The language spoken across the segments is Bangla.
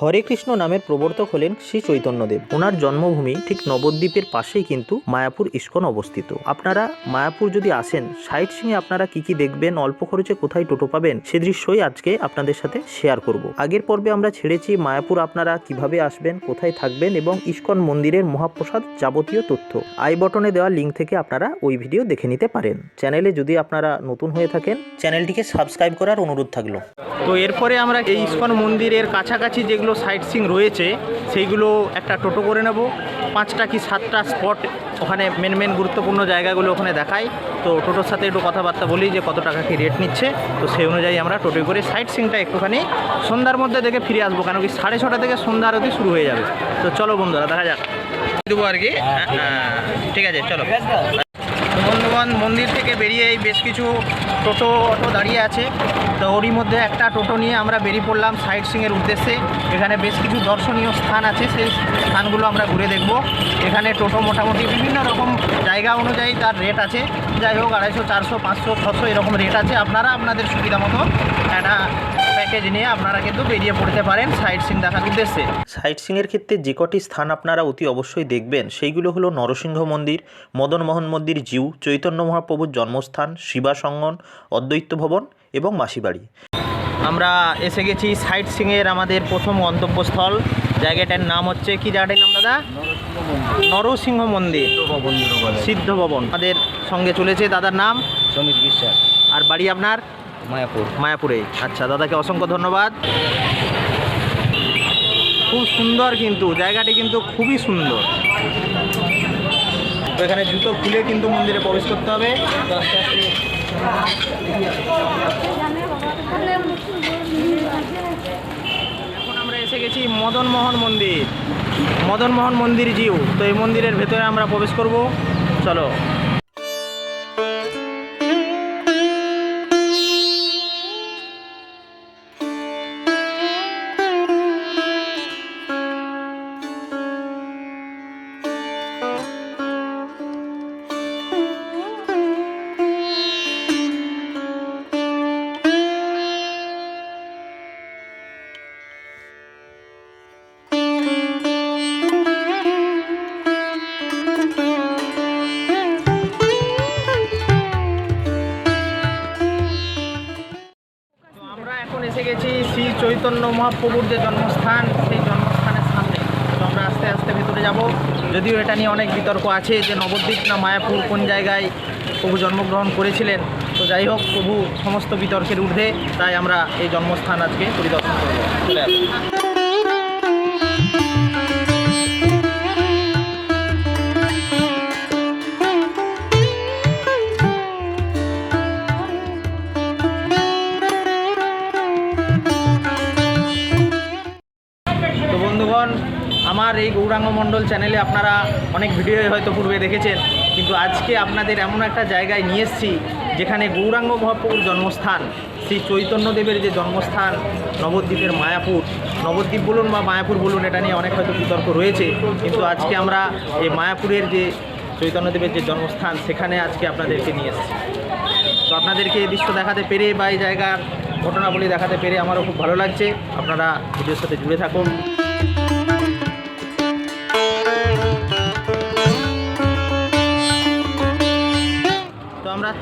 হরে কৃষ্ণ নামের প্রবর্তক হলেন শ্রী চৈতন্যদেব। ওনার জন্মভূমি ঠিক নবদ্বীপের পাশেই কিন্তু মায়াপুর ইস্কন অবস্থিত। আপনারা মায়াপুর যদি আসেন সাইট সিংয়ে আপনারা কি কি দেখবেন, অল্প খরচে কোথায় টোটো পাবেন, সে দৃশ্যই আজকে আপনাদের সাথে শেয়ার করব। আগের পর্বে আমরা ছেড়েছি মায়াপুর আপনারা কীভাবে আসবেন, কোথায় থাকবেন এবং ইস্কন মন্দিরের মহাপ্রসাদ যাবতীয় তথ্য। আই বটনে দেওয়া লিঙ্ক থেকে আপনারা ওই ভিডিও দেখে নিতে পারেন। চ্যানেলে যদি আপনারা নতুন হয়ে থাকেন চ্যানেলটিকে সাবস্ক্রাইব করার অনুরোধ থাকল। তো এরপরে আমরা এই ইস্কন মন্দিরের কাছাকাছি যেগুলো সাইট সিং রয়েছে সেইগুলো একটা টোটো করে নেব। পাঁচটা কি সাতটা স্পট ওখানে মেন মেন গুরুত্বপূর্ণ জায়গাগুলো ওখানে দেখাই। তো টোটোর সাথে একটু কথাবার্তা বলি যে কত টাকা কি রেট নিচ্ছে। তো সেই অনুযায়ী আমরা টোটো করে সাইট সিংটা একটুখানি সন্ধ্যার মধ্যে দেখে ফিরে আসব কেন কি সাড়ে ছটা থেকে সন্ধ্যা আরতি শুরু হয়ে যাবে। তো চলো বন্ধুরা দেখা যাক। দেবো আর কি। হ্যাঁ, ঠিক আছে চলো। বন্ধুগণ মন্দির থেকে বেরিয়ে এই বেশ কিছু টোটো অটো দাঁড়িয়ে আছে। তো ওরই মধ্যে একটা টোটো নিয়ে আমরা বেরিয়ে পড়লাম সাইট সিংয়ের উদ্দেশ্যে। এখানে বেশ কিছু দর্শনীয় স্থান আছে, সেই স্থানগুলো আমরা ঘুরে দেখব। এখানে টোটো মোটামুটি বিভিন্ন রকম জায়গা অনুযায়ী তার রেট আছে। যাই হোক, আড়াইশো, চারশো, পাঁচশো, ছশো এরকম রেট আছে। আপনারা আপনাদের সুবিধা মতো একটা প্যাকেজ নিয়ে আপনারা কিন্তু বেরিয়ে পড়তে পারেন সাইট সিং দেখার উদ্দেশ্যে। সাইট সিংয়ের ক্ষেত্রে যে কটি স্থান আপনারা অতি অবশ্যই দেখবেন সেইগুলো হলো নরসিংহ মন্দির মদনমোহন মন্দির জিউ চৈতন্য মহাপ্রভুর জন্মস্থান শিবা সঙ্গন অদ্বৈত ভবন এবং মাসিবাড়ি। আমরা এসে গেছি সাইট সিংয়ের আমাদের প্রথম গন্তব্যস্থল। জায়গাটার নাম হচ্ছে কি জায়গাটার নাম দাদা? নরসিংহ মন্দির। সিদ্ধ ভবন। আমাদের সঙ্গে চলেছে দাদার নাম? সমিত বিশ্বাস। আর বাড়ি আপনার? মায়াপুর। মায়াপুরে আচ্ছা দাদাকে অসংখ্য ধন্যবাদ। খুব সুন্দর কিন্তু, জায়গাটি কিন্তু খুবই সুন্দর। তো এখানে জুতো খুলে কিন্তু মন্দিরে প্রবেশ করতে হবে। এখন আমরা এসে গেছি মদনমোহন মন্দির। মদনমোহন মন্দির জিউ। তো এই মন্দিরের ভেতরে আমরা প্রবেশ করব। চলো। এখন এসে গেছি শ্রী চৈতন্য মহাপ্রভুর যে জন্মস্থান, সেই জন্মস্থানের সামনে। তো আমরা আস্তে আস্তে ভেতরে যাব। যদিও এটা নিয়ে অনেক বিতর্ক আছে যে নবদ্বীপ না মায়াপুর কোন জায়গায় প্রভু জন্মগ্রহণ করেছিলেন। তো যাই হোক, প্রভু সমস্ত বিতর্কের ঊর্ধ্বে, তাই আমরা এই জন্মস্থান আজকে পরিদর্শন করব। গৌরাঙ্গ মণ্ডল চ্যানেলে আপনারা অনেক ভিডিও হয়তো পূর্বে দেখেছেন, কিন্তু আজকে আপনাদের এমন একটা জায়গায় নিয়ে এসেছি, যেখানে গৌরাঙ্গ মহাপ্রভুর জন্মস্থান, শ্রী চৈতন্যদেবের যে জন্মস্থান, নবদ্বীপের মায়াপুর। নবদ্বীপ বলুন বা মায়াপুর বলুন, এটা নিয়ে অনেক হয়তো বিতর্ক রয়েছে, কিন্তু আজকে আমরা এই মায়াপুরের যে চৈতন্যদেবের যে জন্মস্থান, সেখানে আজকে আপনাদেরকে নিয়ে এসেছি। তো আপনাদেরকে এই দৃশ্য দেখাতে পেরে বা এই জায়গার ঘটনাবলী দেখাতে পেরে আমারও খুব ভালো লাগছে। আপনারা ভিডিওর সাথে জুড়ে থাকুন।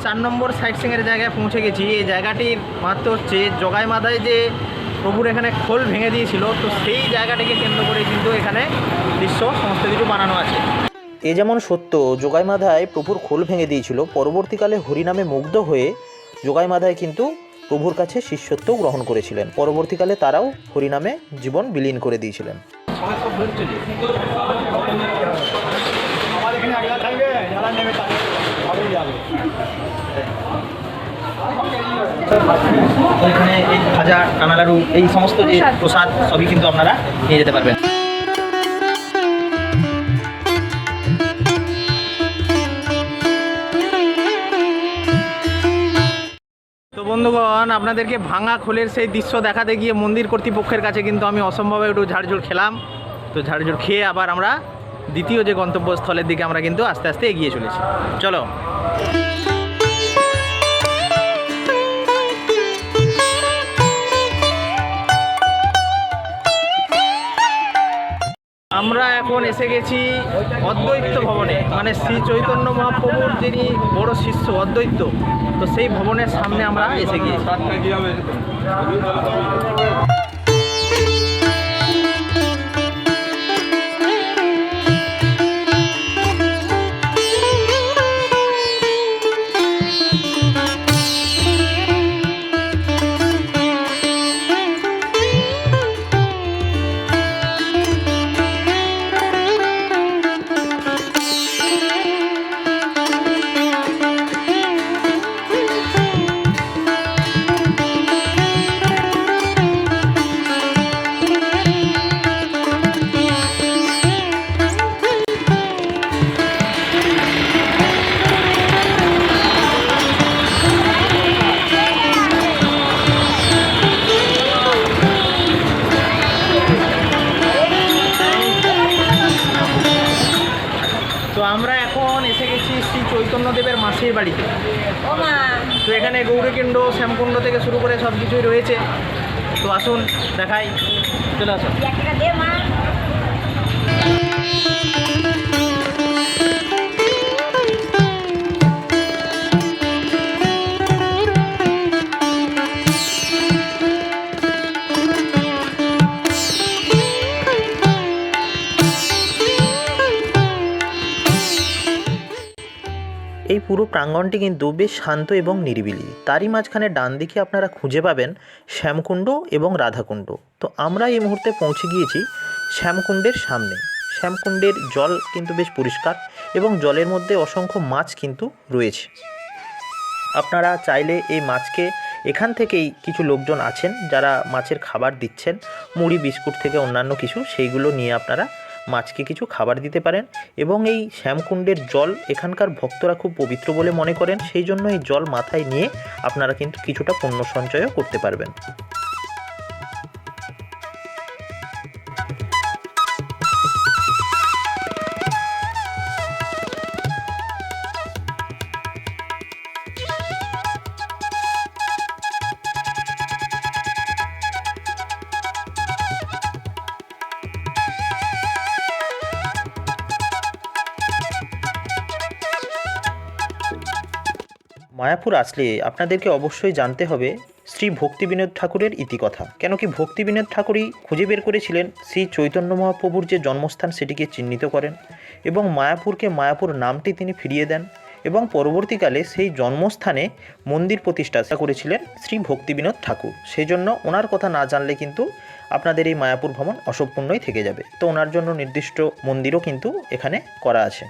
চার নম্বর সাইট সিংয়ের জায়গায় পৌঁছে গেছি। এই জায়গাটির মাত্র হচ্ছে জগাই মাথায় যে প্রভুর এখানে খোল ভেঙে দিয়েছিল তো সেই জায়গাটিকে কেন্দ্র করে কিন্তু এখানে দৃশ্য সমস্ত কিছু বানানো আছে। এ যেমন সত্য যোগাইমাধায় প্রভুর খোল ভেঙে দিয়েছিল পরবর্তীকালে হরিনামে মুগ্ধ হয়ে যোগাইমাধায় কিন্তু প্রভুর কাছে শিষ্যত্বও গ্রহণ করেছিলেন। পরবর্তীকালে তারাও হরিনামে জীবন বিলীন করে দিয়েছিলেন তো এখানে এই ভাজা কানালাড়ু এই সমস্ত যে প্রসাদ। সবই কিন্তু আপনারা নিয়ে যেতে পারবেন। তো বন্ধুগণ আপনাদেরকে ভাঙা খোলের সেই দৃশ্য দেখাতে গিয়ে মন্দির কর্তৃপক্ষের কাছে কিন্তু আমি অসম্ভবে একটু ঝাড়ঝুড় খেলাম। তো ঝাড়ঝুড় খেয়ে আবার আমরা দ্বিতীয় যে গন্তব্যস্থলের দিকে আমরা কিন্তু আস্তে আস্তে এগিয়ে চলেছি। চলো। আমরা এখন এসে গেছি অদ্বৈত ভবনে। মানে শ্রী চৈতন্য মহাপ্রভুর যিনি বড় শিষ্য, অদ্বৈত, তো সেই ভবনের সামনে আমরা এসে গিয়েছি। আমরা এখন এসে গেছি শ্রী চৈতন্যদেবের মাসির বাড়িতে। তো এখানে গৌরীকুণ্ড শ্যামকুণ্ড থেকে শুরু করে সব কিছুই রয়েছে। তো আসুন দেখাই। চলে আসুন। পুরো প্রাঙ্গণটি কিন্তু বেশ শান্ত এবং নিরিবিলি। তারই মাঝখানে ডান দিকে আপনারা খুঁজে পাবেন শ্যামকুণ্ড এবং রাধাকুণ্ড। তো আমরা এই মুহূর্তে পৌঁছে গিয়েছি শ্যামকুণ্ডের সামনে। শ্যামকুণ্ডের জল কিন্তু বেশ পরিষ্কার এবং জলের মধ্যে অসংখ্য মাছ কিন্তু রয়েছে। আপনারা চাইলে এই মাছকে এখান থেকেই কিছু লোকজন আছেন যারা মাছের খাবার দিচ্ছেন, মুড়ি, বিস্কুট থেকে অন্যান্য কিছু, সেইগুলো নিয়ে আপনারা মাছকে কিছু খাবার দিতে পারেন এবং এই শ্যামকুণ্ডের জল এখানকার ভক্তরা খুব পবিত্র বলে মনে করেন, সেই জন্য এই জল মাথায় নিয়ে আপনারা কিন্তু কিছুটা পণ্য সঞ্চয়ও করতে পারবেন। মায়াপুর আসলে আপনাদেরকে অবশ্যই জানতে হবে শ্রী ভক্তিবিনোদ ঠাকুরের ইতিকথা। কেন কি ভক্তি বিনোদ ঠাকুরই খুঁজে বের করেছিলেন শ্রী চৈতন্য মহাপ্রভুর যে জন্মস্থান সেটিকে চিহ্নিত করেন এবং মায়াপুরকে মায়াপুর নামটি তিনি ফিরিয়ে দেন এবং পরবর্তীকালে সেই জন্মস্থানে মন্দির প্রতিষ্ঠা করেছিলেন শ্রী ভক্তি বিনোদ ঠাকুর। সেই জন্য ওনার কথা না জানলে কিন্তু আপনাদের এই মায়াপুর ভ্রমণ অসম্পূর্ণই থেকে যাবে। তো ওনার জন্য নির্দিষ্ট মন্দিরও কিন্তু এখানে করা আছে।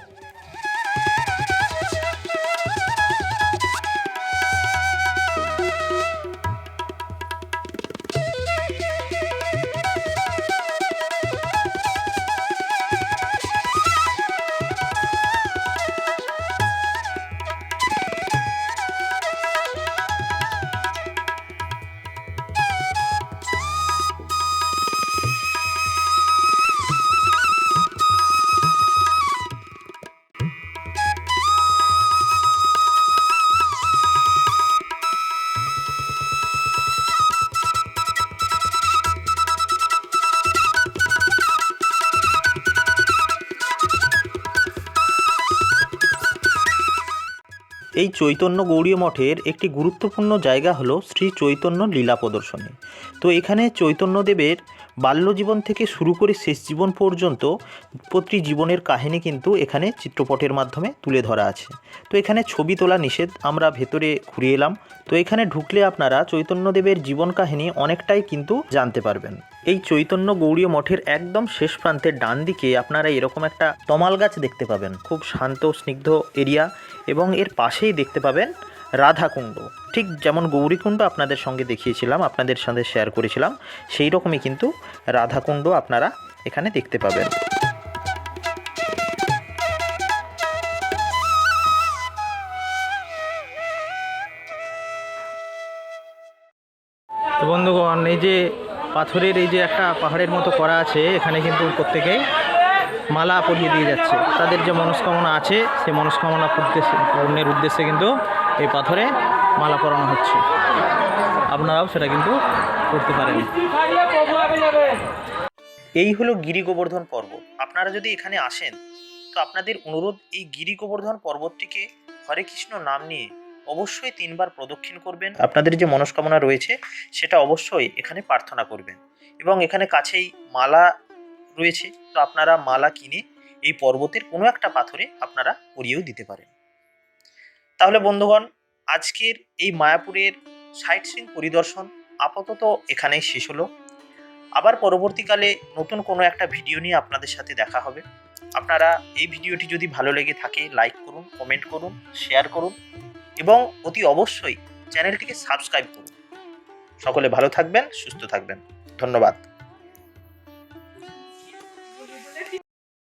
এই চৈতন্য গৌড়ীয় মঠের একটি গুরুত্বপূর্ণ জায়গা হলো শ্রী চৈতন্য লীলা প্রদর্শনী। তো এখানে চৈতন্যদেবের বাল্যজীবন থেকে শুরু করে শেষ জীবন পর্যন্ত প্রতি জীবনের কাহিনী কিন্তু এখানে চিত্রপটের মাধ্যমে তুলে ধরা আছে। তো এখানে ছবি তোলা নিষেধ, আমরা ভেতরে ঘুরে এলাম। তো এখানে ঢুকলে আপনারা চৈতন্যদেবের জীবন কাহিনী অনেকটাই কিন্তু জানতে পারবেন। এই চৈতন্য গৌড়ীয় মঠের একদম শেষ প্রান্তের ডান দিকে আপনারা এরকম একটা তমাল গাছ দেখতে পাবেন। খুব শান্ত, স্নিগ্ধ এরিয়া এবং এর পাশেই দেখতে পাবেন রাধাকুণ্ড। ঠিক যেমন গৌরীকুণ্ড আপনাদের সঙ্গে দেখিয়েছিলাম, আপনাদের সাথে শেয়ার করেছিলাম, সেই রকমই কিন্তু রাধাকুণ্ড আপনারা এখানে দেখতে পাবেন। তো বন্ধুগণ, এই যে পাথরের, এই যে একটা পাহাড়ের মতো করা আছে, এখানে কিন্তু প্রত্যেকেই মালা পরিয়ে দিয়ে যাচ্ছে। তাদের যে মনস্কামনা আছে, সেই মনস্কামনা পূর্ণের উদ্দেশ্যে কিন্তু এই পাথরে মালা পরানো হচ্ছে। আপনারাও সেটা কিন্তু করতে পারেন। এই হলো গিরি গোবর্ধন পর্বত আপনারা যদি এখানে আসেন, তো আপনাদের অনুরোধ, এই গিরি গোবর্ধন পর্বতটিকে হরে কৃষ্ণ নাম নিয়ে অবশ্যই তিনবার প্রদক্ষিণ করবেন। আপনাদের যে মনস্কামনা রয়েছে, সেটা অবশ্যই এখানে প্রার্থনা করবেন। এবং এখানে কাছেই মালা রয়েছে, তো আপনারা মালা কিনে এই পর্বতের কোনো একটা পাথরে আপনারা পরিয়েও দিতে পারেন। তাহলে বন্ধুগণ, আজকের এই মায়াপুরের সাইট সিং পরিদর্শন আপাতত এখানেই শেষ হলো। আবার পরবর্তীকালে নতুন কোনো একটা ভিডিও নিয়ে আপনাদের সাথে দেখা হবে। আপনারা এই ভিডিওটি যদি ভালো লেগে থাকে, লাইক করুন, কমেন্ট করুন, শেয়ার করুন এবং অতি অবশ্যই চ্যানেলটিকে সাবস্ক্রাইব করুন। সকলে ভালো থাকবেন, সুস্থ থাকবেন। ধন্যবাদ।